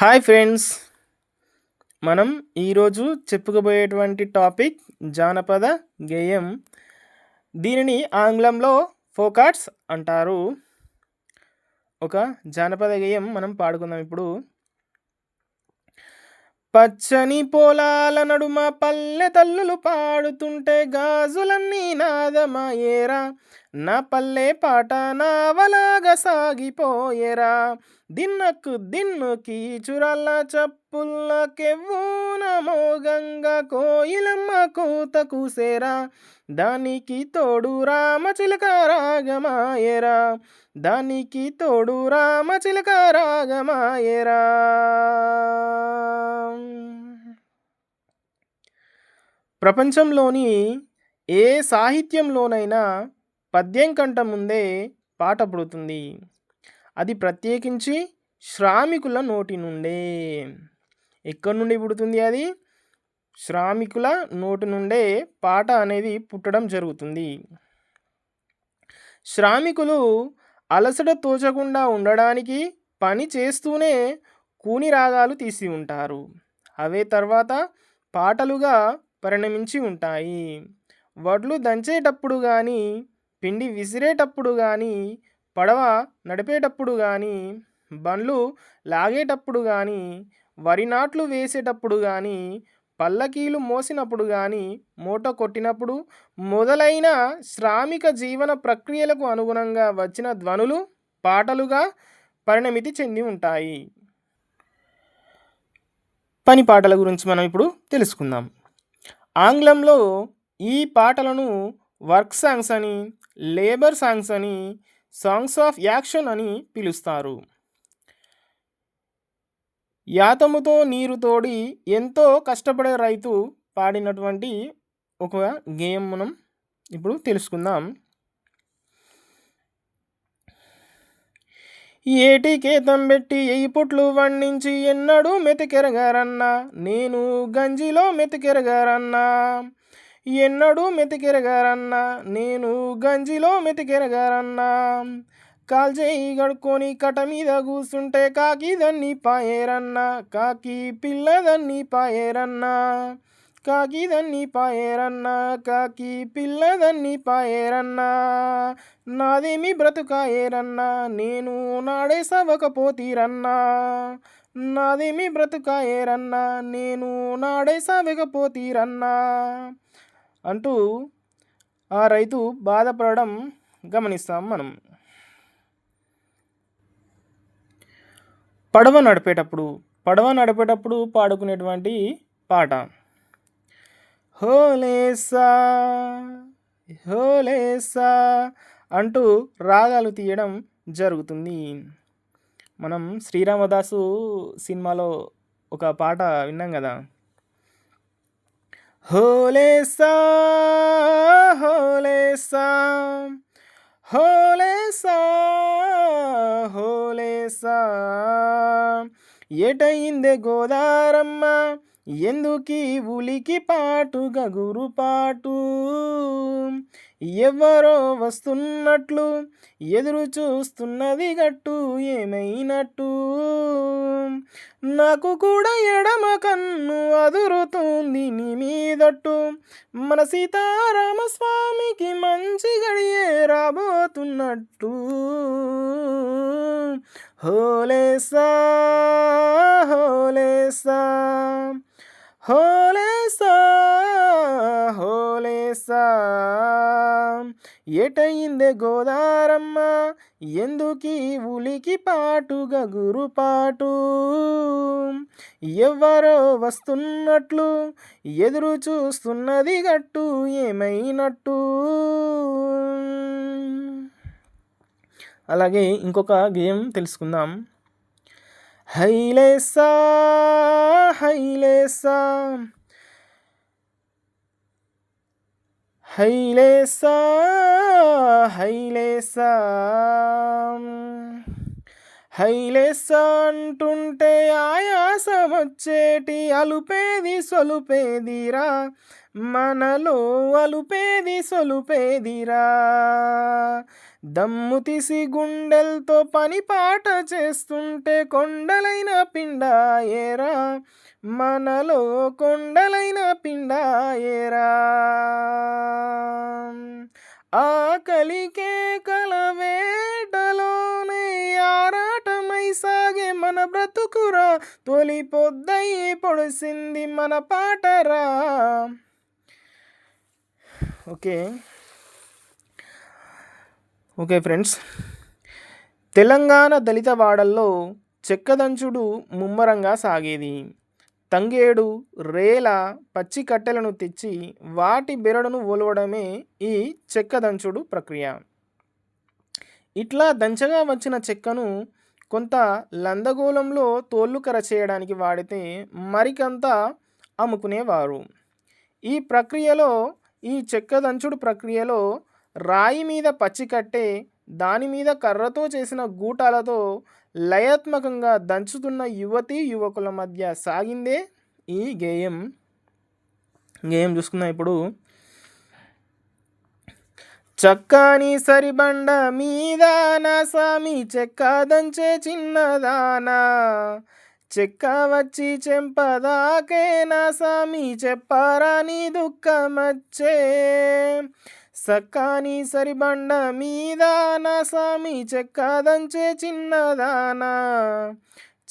Hi friends. మనం ఈరోజు చెప్పుకోబోయేటువంటి topic జానపద గేయం. దీనిని ఆంగ్లంలో ఫోకాట్స్ అంటారు. ఒక జానపద గేయం మనం పాడుకుందాం ఇప్పుడు. పచ్చని పొలాల నడుమ పల్లె తల్లులు పాడుతుంటే గాజులన్నీ నాదమాయేరా. నా పల్లె పాట నావలాగా సాగిపోయేరా. దిన్నకు దిన్ను కీచురల్ల చప్పుల్ల కెవ్వున గంగ కోయిలమ్మ కూత కూసేరా దానికి తోడు రామచిలక రాగమాయరా. దానికి తోడు రామచిలక రాగమాయరా. ప్రపంచంలోని ఏ సాహిత్యంలోనైనా పద్యం కంట ముందే పాట పుడుతుంది. అది ప్రత్యేకించి శ్రామికుల నోటి నుండే. ఎక్కడి నుండి పుడుతుంది అది? శ్రామికుల నోటి నుండే పాట అనేది పుట్టడం జరుగుతుంది. శ్రామికులు అలసట తోచకుండా ఉండడానికి పని చేస్తూనే కూని రాగాలు తీసి ఉంటారు. అవే తర్వాత పాటలుగా పరిణమించి ఉంటాయి. వడ్లు దంచేటప్పుడు కానీ పిండి విసిరేటప్పుడు కానీ పడవ నడిపేటప్పుడు కానీ బండ్లు లాగేటప్పుడు కానీ వరి నాట్లు వేసేటప్పుడు కానీ పల్లకీలు మోసినప్పుడు కానీ మూట కొట్టినప్పుడు మొదలైన శ్రామిక జీవన ప్రక్రియలకు అనుగుణంగా వచ్చిన ధ్వనులు పాటలుగా పరిణమితి చెంది ఉంటాయి. పని పాటల గురించి మనం ఇప్పుడు తెలుసుకుందాం. ఆంగ్లంలో ఈ పాటలను వర్క్ సాంగ్స్ అని లేబర్ సాంగ్స్ అని సాంగ్స్ ఆఫ్ యాక్షన్ అని పిలుస్తారు. యాతముతో నీరు తోడి ఎంతో కష్టపడే రైతు పాడినటువంటి ఒక గేయం మనం ఇప్పుడు తెలుసుకుందాం. ఏటికేతం పెట్టి ఎయ్యి పుట్లు వండించి ఎన్నడూ మెతికెరగారన్నా నేను గంజిలో మెతికెరగారన్నా ఎన్నడూ మెతికెరగారన్నా నేను గంజిలో మెతికెరగారన్నా కాల్చేయి గడుకొని కట మీద కూసుంటే కాకి దన్ని పాయేరన్నా కాకి పిల్లదన్ని పాయేరన్నా కాకి దన్ని పాయేరన్నా కాకి పిల్లదన్ని పాయేరన్నా నాదేమి బ్రతుకాయేరన్నా నేను నాడే సవకపోతీరన్నా నాదేమి బ్రతుకాయేరన్నా నేను నాడే సవకపోతీరన్నా అంటూ ఆ రైతు బాధపడడం గమనిస్తాం మనం. పడవ నడిపేటప్పుడు పడవ నడిపేటప్పుడు పాడుకునేటువంటి పాట. హోలేసా హోలేసా అంటూ రాగాలు తీయడం జరుగుతుంది. మనం శ్రీరామదాసు సినిమాలో ఒక పాట విన్నాం కదా. హోలేసా హోలేసా హోలేసా చేసా ఎటయిందే గోదారమ్మ? ఎందుకీ ఉలికి పాటు గురుపాటు? ఎవరో వస్తున్నట్లు ఎదురు చూస్తున్నది గట్టు ఏమైనట్టు? నాకు కూడా ఎడమ కన్ను అదురుతుంది నీ మీదట్టు. మన సీతారామస్వామికి మంచి గడియే రాబోతున్నట్టు. హోలేసా హోలేసా హోలేసా హోలేసా. ఎటయిందే గోదారమ్మ ఎందుకీ ఉలికి పాటుగా గురుపాటు? ఎవ్వరో ఎవరో వస్తున్నట్లు ఎదురు చూస్తున్నది గట్టు ఏమైనట్టు? అలాగే ఇంకొక గేమ్ తెలుసుకుందాం. హైలేసా హైలేసా. హైలేసా హైలేసా. హైలెస్ అంటుంటే ఆయాసమొచ్చేటి అలుపేది సొలుపేదిరా. మనలో అలుపేది సొలుపేదిరా. దమ్ము తీసి గుండెలతో పని పాట చేస్తుంటే కొండలైన పిండాయేరా. మనలో కొండలైన పిండాయేరా. ఆకలికే కలవే సాగే మన బ్రతుకురా. తొలి పొద్దయి పొడిసింది మన పాటరా. ఓకే. Okay friends. తెలంగాణ దళిత వాడల్లో చెక్కదంచుడు ముమ్మరంగా సాగేది. తంగేడు రేల పచ్చి కట్టెలను తెచ్చి వాటి బెరడును ఒలవడమే ఈ చెక్కదంచుడు ప్రక్రియ. ఇట్లా దంచగా వచ్చిన చెక్కను కొంత లందగోళంలో తోళ్ళు కర చేయడానికి వాడితే మరికంత అమ్ముకునేవారు. ఈ ప్రక్రియలో ఈ చెక్క దంచుడు ప్రక్రియలో రాయి మీద పచ్చికట్టే దాని మీద కర్రతో చేసిన గూటాలతో లయాత్మకంగా దంచుతున్న యువతి యువకుల మధ్య సాగిందే ఈ గేయం. గేయం చూసుకుందాం ఇప్పుడు. చక్కని సరిబండ మీదాన స్వామి చెక్కదంచే చెక్క చిన్నదానా. చెక్క వచ్చి చెంపదాకే నా సామి చెప్పారాని దుఃఖమచ్చే. సక్కాని సరిబండ మీదాన స్వామి చెక్కదంచే చెక్క చిన్నదానా.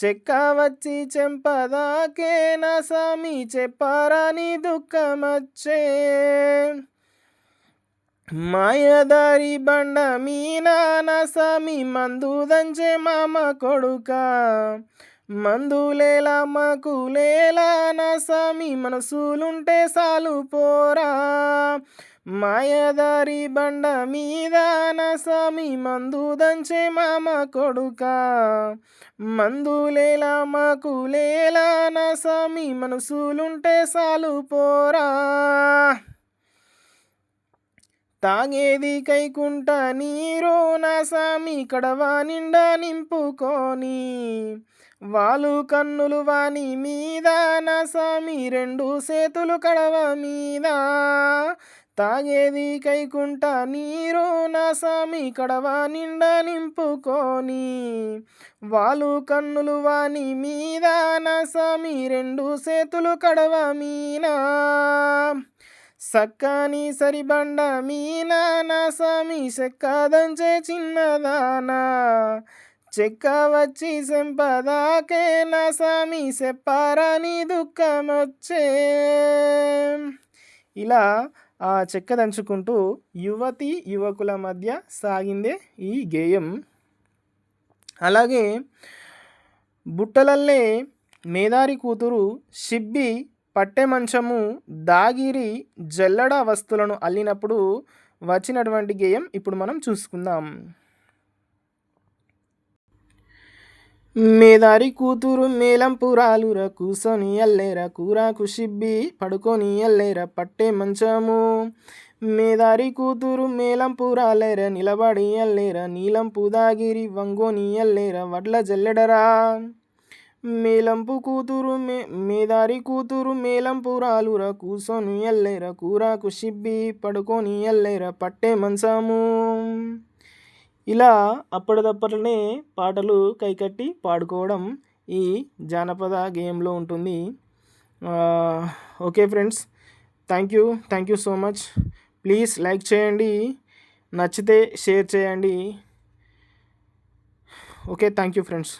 చెక్క వచ్చి చెంపదాకే నా సామి చెప్పారాని దుఃఖమచ్చే. మాయదారి బండ మీనా నా సామి మందు దంచే మామ కొడుక. మందులేలా మకులేలా నా సామి మనసులుంటే సాలు పోరా. మాయదారి బండ మీద నా సామి మందు దంచే మామ కొడుక. మందులేలా మకులేలా నా సామి మనసులుంటే సాలు పోరా. తాగేది కైకుంట నీరు నా సామి కడవా నిండా నింపుకొని. వాలు కన్నులు వాని మీద నా సామి రెండు సేతులు కడవ మీద. తాగేది కైకుంట నీరు నా సామి కడవ నిండా నింపుకొని. వాలు కన్నులు వాని మీద నా సామి రెండు సేతులు కడవ మీనా సక్కాని సరిబండ మీనా నా సామి సెక్కదంచే చిన్నదానా. చెక్క వచ్చి సంపదాకే నా సామి చెప్పారని దుఃఖమొచ్చే. ఇలా ఆ చెక్క దంచుకుంటూ యువతి యువకుల మధ్య సాగిందే ఈ గేయం. అలాగే బుట్టలల్లే మేదారి కూతురు షిబ్బి పట్టె మంచము దాగిరి జల్లడ వస్తువులను అల్లినప్పుడు వచ్చినటువంటి గేయం ఇప్పుడు మనం చూసుకుందాం. మేదారి కూతురు మేలంపురాలుర కూసొని అల్లేర కూరాకు షిబ్బి పడుకొని అల్లేర పట్టే మంచము. మేదారి కూతురు మేలంపురాలేర నిలబడి అల్లేర నీలంపు దాగిరి వంగోని అల్లేర వడ్ల జల్లెడరా. మేలంపు కూతురు మే మేదారి కూతురు మేలంపురాలుర కూసోని ఎల్లెర కూరాకు షిబ్బి పడుకొని ఎల్లెర పట్టే మంచాము. ఇలా అప్పటిదప్పట్లోనే పాటలు కైకట్టి పాడుకోవడం ఈ జానపద గేమ్లో ఉంటుంది. Okay friends thank you thank you so much. Please like చేయండి నచ్చితే షేర్ చేయండి. Okay thank you friends.